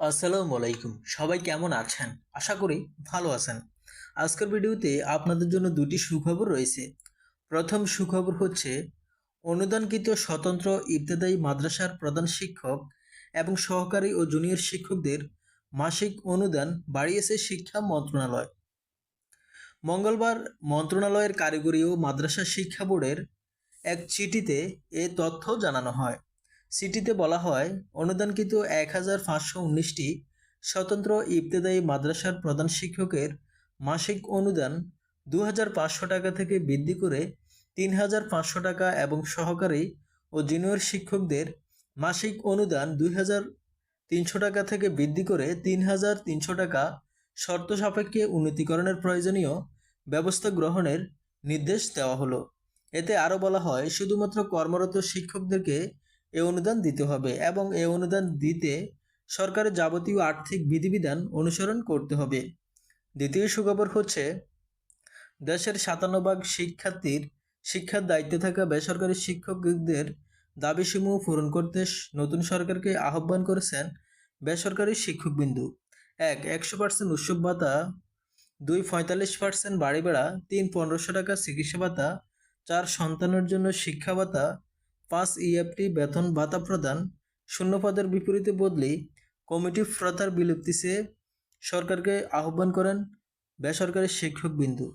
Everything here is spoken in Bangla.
আসসালামু আলাইকুম। সবাই কেমন আছেন? আশা করি ভালো আছেন। আজকের ভিডিওতে আপনাদের জন্য দুটি সুখবর রয়েছে। প্রথম সুখবর হচ্ছে, অনুদানকৃত স্বতন্ত্র ইবতেদায়ী মাদ্রাসার প্রধান শিক্ষক এবং সহকারী ও জুনিয়র শিক্ষকদের মাসিক অনুদান বাড়িয়েছে শিক্ষা মন্ত্রণালয়। মঙ্গলবার মন্ত্রণালয়ের কারিগরি ও মাদ্রাসা শিক্ষা বোর্ডের এক চিঠিতে এ তথ্য জানানো হয়। সিটিতে বলা হয়, অনুদানকৃত এক হাজার পাঁচশো উনিশটি স্বতন্ত্র ইবতেদায়ী মাদ্রাসার প্রধান শিক্ষকের মাসিক অনুদান দু হাজার পাঁচশো টাকা থেকে বৃদ্ধি করে তিন হাজার পাঁচশো টাকা এবং সহকারী ও জুনিয়র শিক্ষকদের মাসিক অনুদান দুই হাজার তিনশো টাকা থেকে বৃদ্ধি করে তিন হাজার তিনশো টাকা শর্ত সাপেক্ষে উন্নতিকরণের প্রয়োজনীয় ব্যবস্থা গ্রহণের নির্দেশ দেওয়া হলো। এতে আরও বলা হয়, শুধুমাত্র কর্মরত শিক্ষকদেরকে এ অনুদান দিতে হবে এবং এ অনুদান দিতে সরকারের যাবতীয় আর্থিক বিধিবিধান অনুসরণ করতে হবে। দ্বিতীয় সুখবর হচ্ছে, দেশের সাতান্ন ভাগ শিক্ষার্থীর শিক্ষার দায়িত্বে থাকা বেসরকারি শিক্ষকদের দাবিসমূহ পূরণ করতে নতুন সরকারকে আহ্বান করেছেন বেসরকারি শিক্ষকবিন্দু। এক, একশো পার্সেন্ট উৎসব ভাতা, দুই, পঁয়তাল্লিশ পার্সেন্ট বাড়ি ভাড়া, তিন, পনেরোশো টাকা চিকিৎসা ভাতা, চার, সন্তানের জন্য শিক্ষা ভাতা পাঁচ ইএফটি বেতন ভাতা প্রদান শূন্য পদের বিপরীতে বদলি কমিটি প্রথার বিলুপ্তি সরকারকে আহ্বান করেন বেসরকারি শিক্ষক বিন্দু